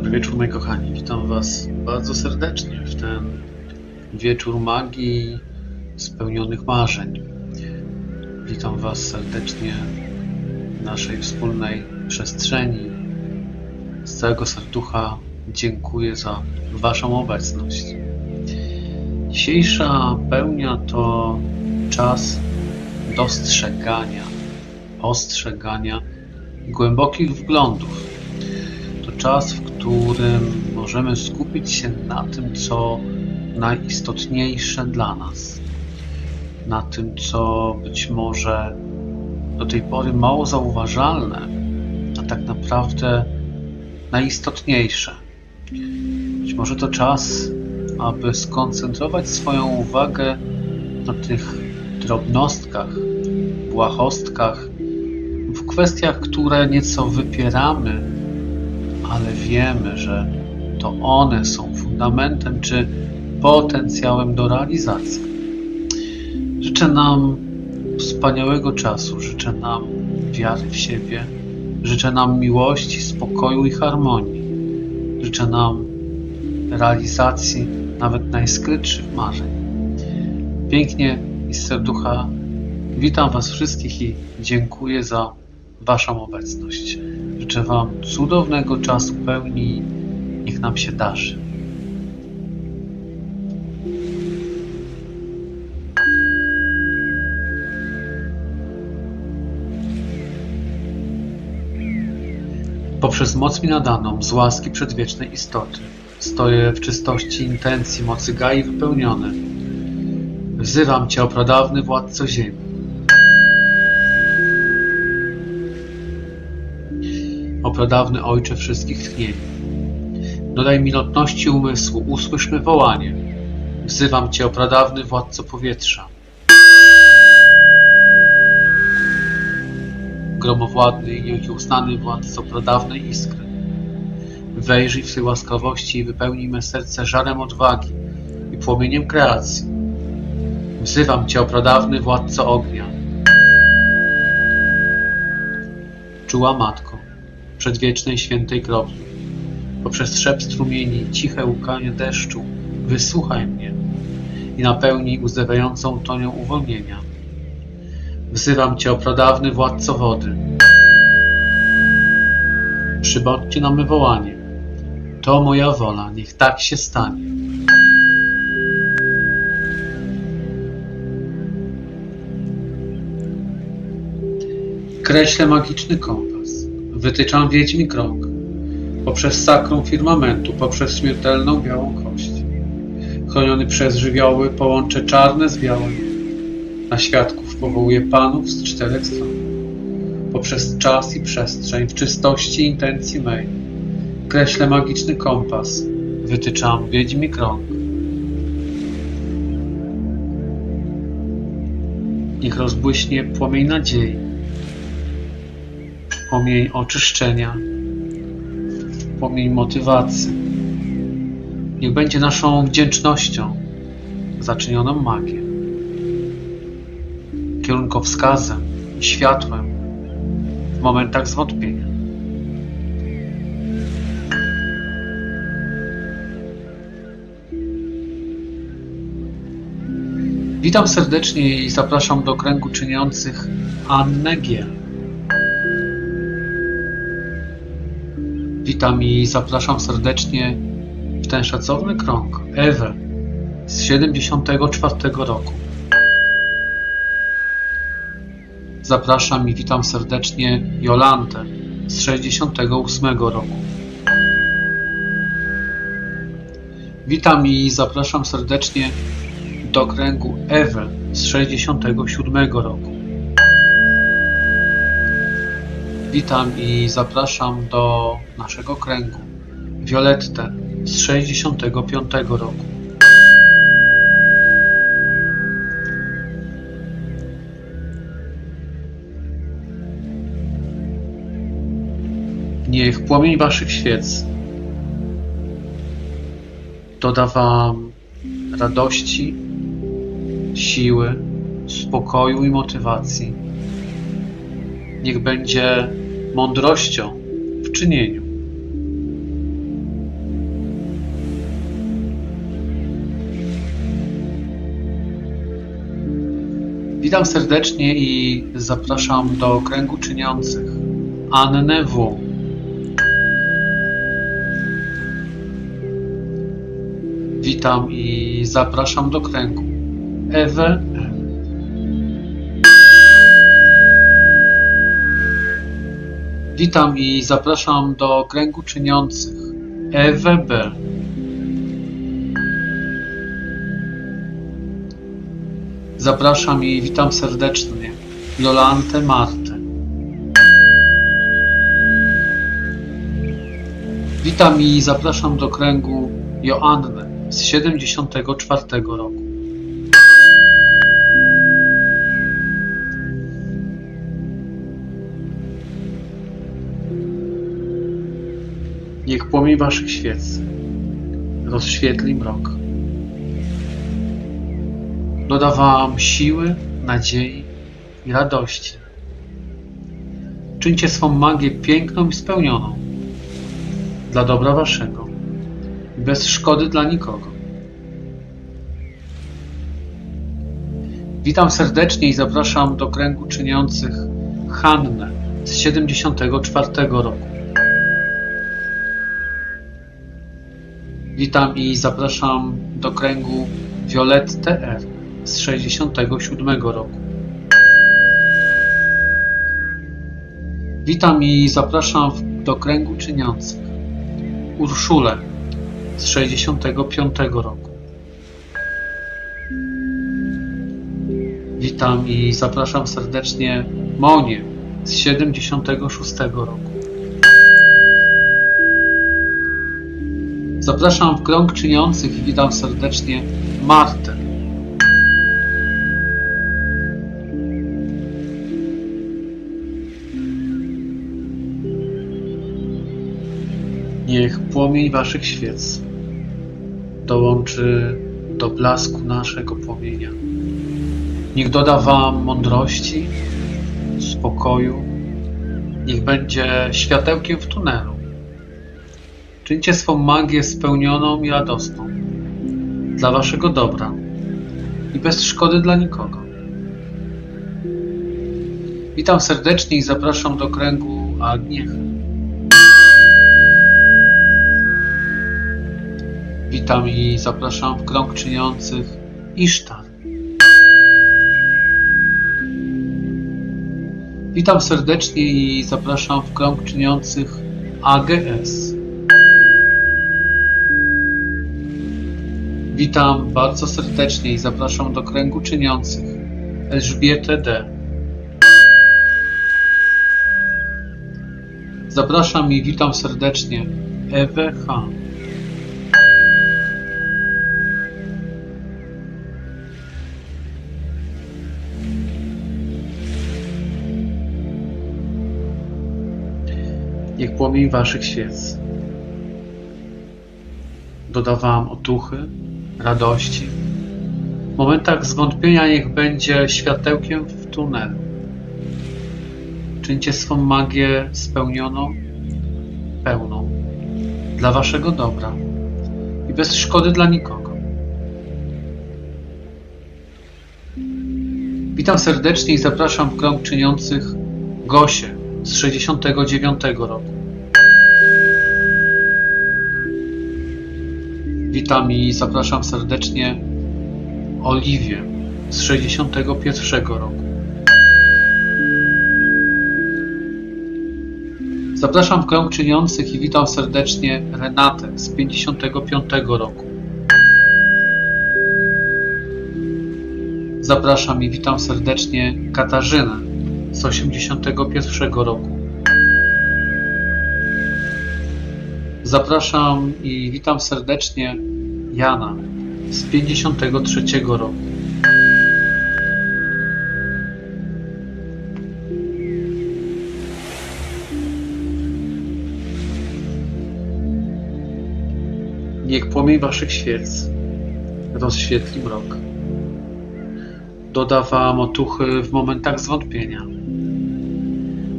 wieczór, moi kochani. Witam Was bardzo serdecznie w ten wieczór magii spełnionych marzeń. Witam Was serdecznie w naszej wspólnej przestrzeni. Z całego serducha dziękuję za Waszą obecność. Dzisiejsza pełnia to czas dostrzegania, ostrzegania głębokich wglądów. Czas, w którym możemy skupić się na tym, co najistotniejsze dla nas, na tym, co być może do tej pory mało zauważalne, a tak naprawdę najistotniejsze. Być może to czas, aby skoncentrować swoją uwagę na tych drobnostkach, błahostkach, w kwestiach, które nieco wypieramy, ale wiemy, że to one są fundamentem czy potencjałem do realizacji. Życzę nam wspaniałego czasu, życzę nam wiary w siebie, życzę nam miłości, spokoju i harmonii, życzę nam realizacji nawet najskrytszych marzeń. Pięknie i z serducha witam Was wszystkich i dziękuję za Waszą obecność. Życzę Wam cudownego czasu pełni niech nam się darzy. Poprzez moc mi nadaną z łaski przedwiecznej istoty stoję w czystości intencji mocy Gai wypełniony. Wzywam Cię, o pradawny władco ziemi. Pradawny Ojcze wszystkich tchnień. Dodaj mi lotności umysłu, usłysz me wołanie. Wzywam Cię, o pradawny władco powietrza. Gromowładny i nieukiełznany władco pradawnej iskry. Wejrzyj w swej łaskawości i wypełnij me serce żarem odwagi i płomieniem kreacji. Wzywam Cię, o pradawny władco ognia. Czuła Matko, przedwiecznej świętej kropli, poprzez trzep strumieni, ciche łkanie deszczu, wysłuchaj mnie i napełnij uzdewającą tonią uwolnienia. Wzywam Cię, o pradawny władco wody. Przybądźcie na me wołanie. To moja wola, niech tak się stanie. Kreślę magiczny kompas. Wytyczam wiedźmi krąg. Poprzez sakrum firmamentu, poprzez śmiertelną białą kość. Chroniony przez żywioły połączę czarne z białym. Na świadków powołuję panów z czterech stron. Poprzez czas i przestrzeń, w czystości intencji mej. Kreślę magiczny kompas. Wytyczam wiedźmi krąg. Niech rozbłyśnie płomień nadziei, płomień oczyszczenia, płomień motywacji. Niech będzie naszą wdzięcznością za czynioną magię, kierunkowskazem i światłem w momentach zwątpienia. Witam serdecznie i zapraszam do kręgu czyniących Annę G. Witam i zapraszam serdecznie w ten szacowny krąg Ewę z 74 roku. Zapraszam i witam serdecznie Jolantę z 68 roku. Witam i zapraszam serdecznie do kręgu Ewę z 67 roku. Witam i zapraszam do naszego kręgu Violettę z 65 roku. Niech płomień waszych świec doda wam radości, siły, spokoju i motywacji. Niech będzie mądrością w czynieniu. Witam serdecznie i zapraszam do kręgu czyniących Annę W. Witam i zapraszam do kręgu Ewę Witam i zapraszam do kręgu czyniących Ewę B. Zapraszam i witam serdecznie Jolantę Martę. Witam i zapraszam do kręgu Joannę z 74 roku. Niech płomień waszych świec rozświetli mrok. Doda wam siły, nadziei i radości. Czyńcie swą magię piękną i spełnioną dla dobra waszego i bez szkody dla nikogo. Witam serdecznie i zapraszam do kręgu czyniących Hannę z 74 roku. Witam i zapraszam do kręgu Violettę R z 67 roku. Witam i zapraszam do kręgu czyniących Urszulę z 65 roku. Witam i zapraszam serdecznie Monię z 76 roku. Zapraszam w krąg czyniących i witam serdecznie Martę. Niech płomień waszych świec dołączy do blasku naszego płomienia. Niech doda wam mądrości, spokoju. Niech będzie światełkiem w tunelu. Czyńcie swą magię spełnioną i radosną dla waszego dobra i bez szkody dla nikogo. Witam serdecznie i zapraszam do kręgu Agniechy. Witam i zapraszam w krąg czyniących Isztar. Witam serdecznie i zapraszam w krąg czyniących AGS. Witam bardzo serdecznie i zapraszam do kręgu czyniących Elżbietę D. Zapraszam i witam serdecznie Ewę H. Niech płomień waszych świec doda wam otuchy, radości. W momentach zwątpienia niech będzie światełkiem w tunelu. Czyńcie swą magię spełnioną, pełną, dla waszego dobra i bez szkody dla nikogo. Witam serdecznie i zapraszam w krąg czyniących Gosię z 69 roku. Witam i zapraszam serdecznie Oliwię z 61 roku. Zapraszam krąg czyniących i witam serdecznie Renatę z 55 roku. Zapraszam i witam serdecznie Katarzynę z 81 roku. Zapraszam i witam serdecznie Jana z 53 roku. Niech płomień waszych świec rozświetli mrok. Doda wam otuchy w momentach zwątpienia.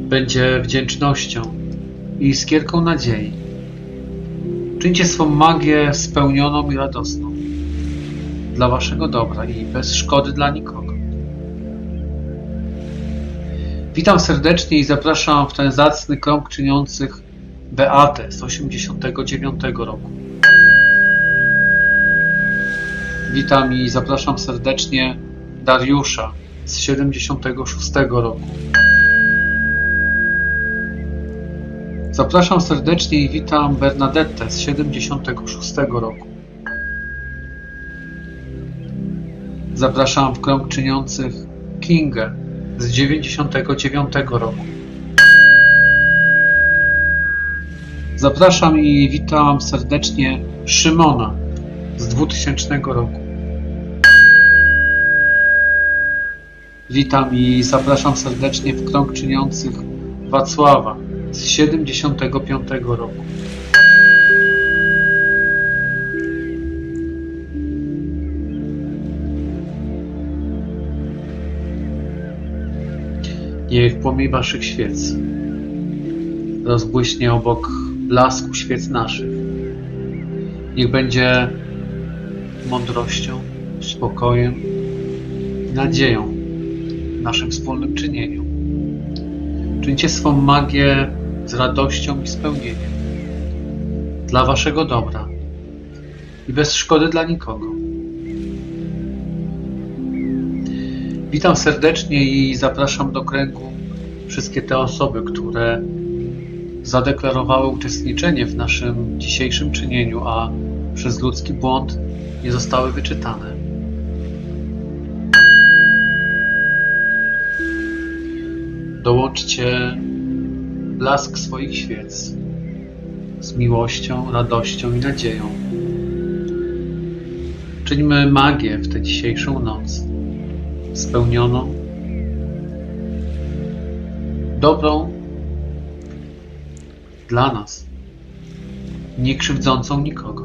Będzie wdzięcznością i iskierką nadziei. Czyńcie swą magię spełnioną i radosną dla waszego dobra i bez szkody dla nikogo. Witam serdecznie i zapraszam w ten zacny krąg czyniących Beatę z 89 roku. Witam i zapraszam serdecznie Dariusza z 76 roku. Zapraszam serdecznie i witam Bernadettę z 76 roku. Zapraszam w krąg czyniących Kingę z 99 roku. Zapraszam i witam serdecznie Szymona z 2000 roku. Witam i zapraszam serdecznie w krąg czyniących Wacława z 75 roku. Niech płomień waszych świec rozbłyśnie obok blasku świec naszych. Niech będzie mądrością, spokojem i nadzieją w naszym wspólnym czynieniu. Czyńcie swą magię z radością i spełnieniem dla waszego dobra i bez szkody dla nikogo. Witam serdecznie i zapraszam do kręgu wszystkie te osoby, które zadeklarowały uczestniczenie w naszym dzisiejszym czynieniu, a przez ludzki błąd nie zostały wyczytane. Dołączcie blask swoich świec z miłością, radością i nadzieją. Czyńmy magię w tę dzisiejszą noc, spełnioną, dobrą dla nas, nie krzywdzącą nikogo.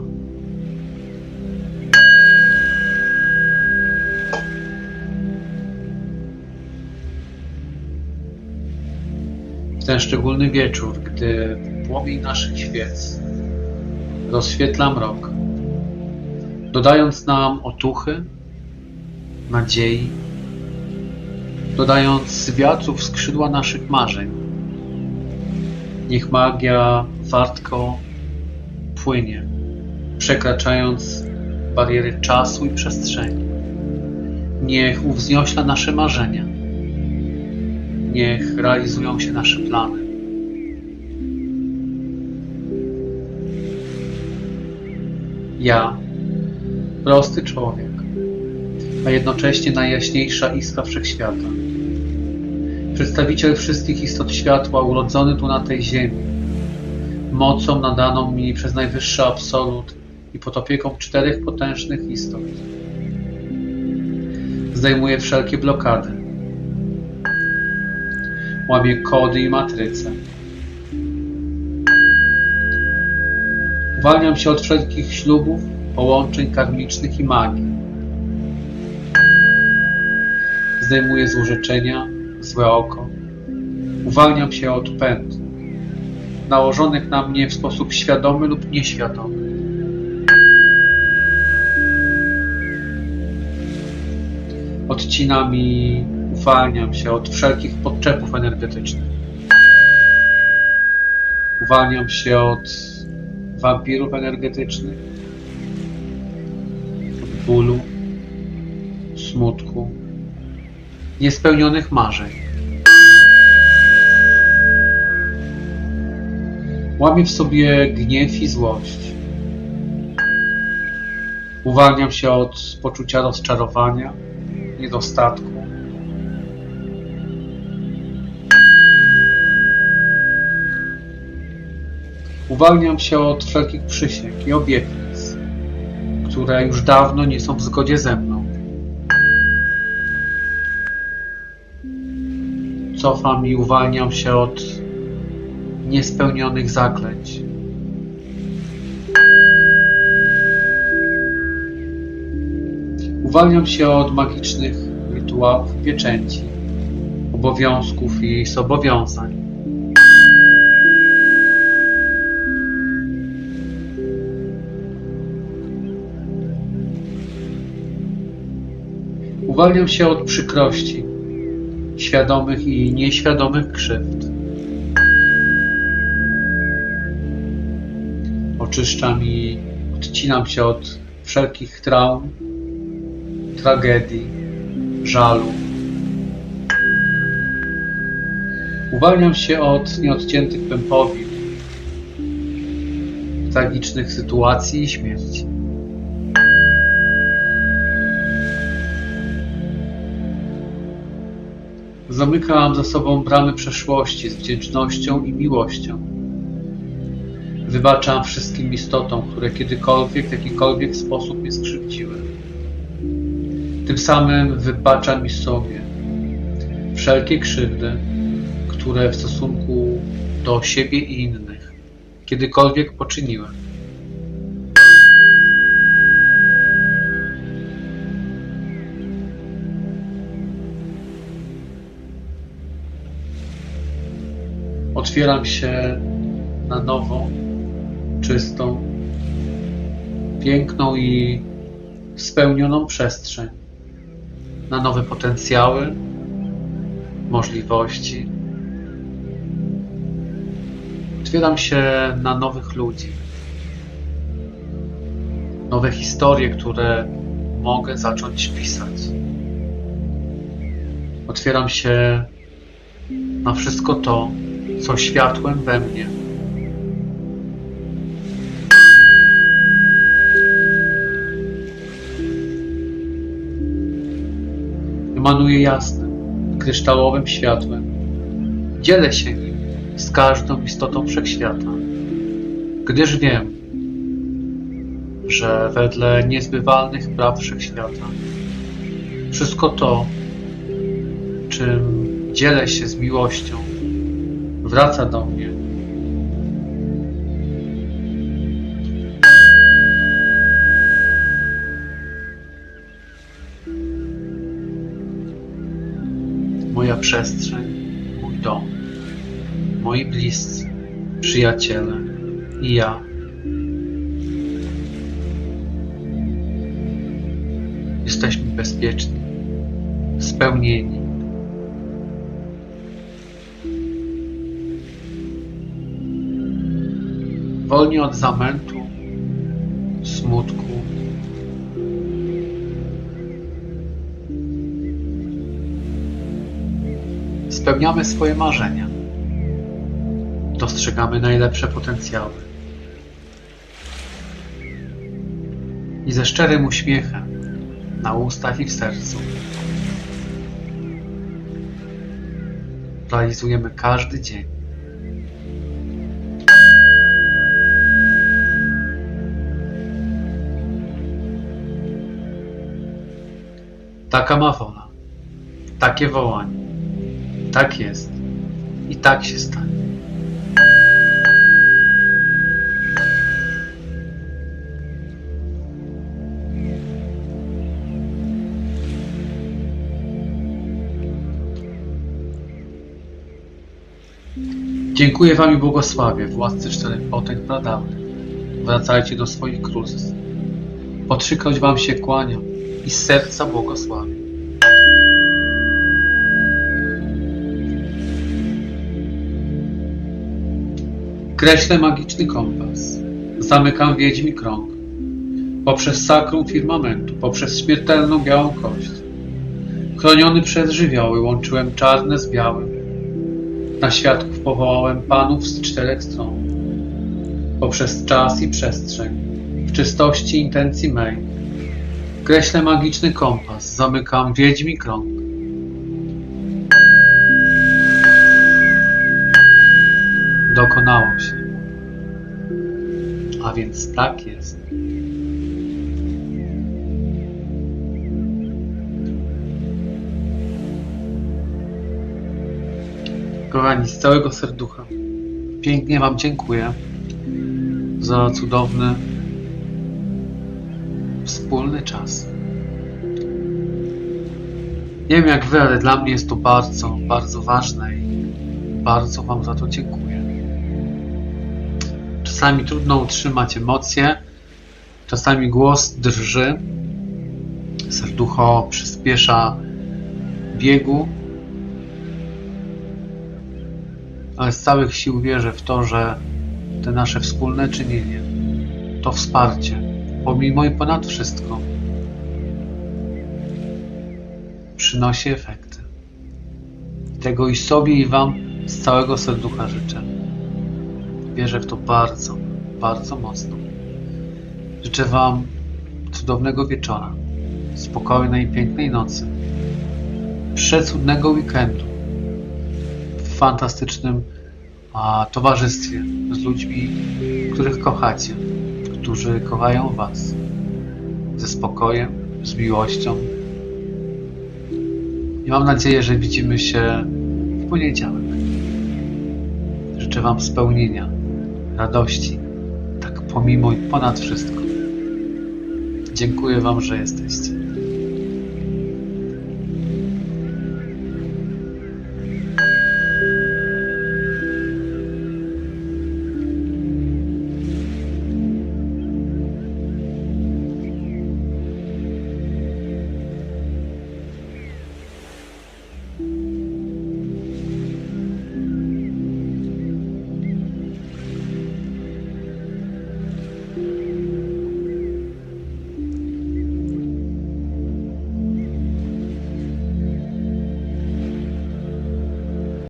Ten szczególny wieczór, gdy płomień naszych świec rozświetla mrok, dodając nam otuchy, nadziei, dodając wiatrów skrzydła naszych marzeń, Niech magia wartko płynie, przekraczając bariery czasu i przestrzeni. Niech uwzniośla nasze marzenia. Niech realizują się nasze plany. Ja, prosty człowiek, a jednocześnie najjaśniejsza iskra wszechświata przedstawiciel wszystkich istot światła, urodzony tu na tej ziemi, mocą nadaną mi przez najwyższy absolut i pod opieką czterech potężnych istot. Zdejmuję wszelkie blokady. Łamię kody i matryce. Uwalniam się od wszelkich ślubów, połączeń karmicznych i magii. Zdejmuję złorzeczenia, złe oko. Uwalniam się od pęd, nałożonych na mnie w sposób świadomy lub nieświadomy. Odcinam i uwalniam się od wszelkich podczepów energetycznych. Uwalniam się od wampirów energetycznych, od bólu, smutku, niespełnionych marzeń. Łamię w sobie gniew i złość. Uwalniam się od poczucia rozczarowania, niedostatku. Uwalniam się od wszelkich przysięg i obietnic, które już dawno nie są w zgodzie ze mną. Cofam i uwalniam się od niespełnionych zaklęć. Uwalniam się od magicznych rytuałów, pieczęci, obowiązków i zobowiązań. Uwalniam się od przykrości, świadomych i nieświadomych krzywd. Oczyszczam i odcinam się od wszelkich traum, tragedii, żalu. Uwalniam się od nieodciętych pępowin, tragicznych sytuacji i śmierci. Zamykam za sobą bramy przeszłości z wdzięcznością i miłością. Wybaczam wszystkim istotom, które kiedykolwiek w jakikolwiek sposób mnie skrzywdziły. Tym samym wybaczam i sobie wszelkie krzywdy, które w stosunku do siebie i innych kiedykolwiek poczyniłem. Otwieram się na nową, czystą, piękną i spełnioną przestrzeń, na nowe potencjały, możliwości. Otwieram się na nowych ludzi, nowe historie, które mogę zacząć pisać. Otwieram się na wszystko to, co światłem we mnie. Emanuje jasnym, kryształowym światłem. Dzielę się nim z każdą istotą wszechświata, gdyż wiem, że wedle niezbywalnych praw wszechświata wszystko to, czym dzielę się z miłością, wraca do mnie. Moja przestrzeń, mój dom, moi bliscy, przyjaciele i ja. Jesteśmy bezpieczni, spełnieni. Wolni od zamętu, smutku. Spełniamy swoje marzenia. Dostrzegamy najlepsze potencjały. I ze szczerym uśmiechem na ustach i w sercu realizujemy każdy dzień. Taka ma wola, takie wołanie. Tak jest i tak się stanie. Dziękuję Wam i błogosławię, władcy czterech potęg pradawnych. Wracajcie do swoich królestw. Po trzykroć Wam się kłaniam i serca błogosławię. Kreślę magiczny kompas. Zamykam wiedźmi krąg. Poprzez sakrum firmamentu, poprzez śmiertelną białą kość. Chroniony przez żywioły łączyłem czarne z białym. Na świadków powołałem panów z czterech stron. Poprzez czas i przestrzeń, w czystości intencji mej, kreślę magiczny kompas, zamykam wiedźmi krąg. Dokonało się. A więc tak jest. Kochani, z całego serducha pięknie Wam dziękuję za cudowny wspólny czas. Nie wiem jak Wy, ale dla mnie jest to bardzo, bardzo ważne i bardzo Wam za to dziękuję. Czasami trudno utrzymać emocje, czasami głos drży, serducho przyspiesza biegu, ale z całych sił wierzę w to, że te nasze wspólne czynienie, to wsparcie, pomimo i ponad wszystko, przynosi efekty. Tego i sobie, i Wam z całego serducha życzę. Wierzę w to bardzo, bardzo mocno. Życzę Wam cudownego wieczora, spokojnej, pięknej nocy, przecudnego weekendu w fantastycznym a, towarzystwie z ludźmi, których kochacie, którzy kochają Was ze spokojem, z miłością. I mam nadzieję, że widzimy się w poniedziałek. Życzę Wam spełnienia, radości, tak pomimo i ponad wszystko. Dziękuję Wam, że jesteście.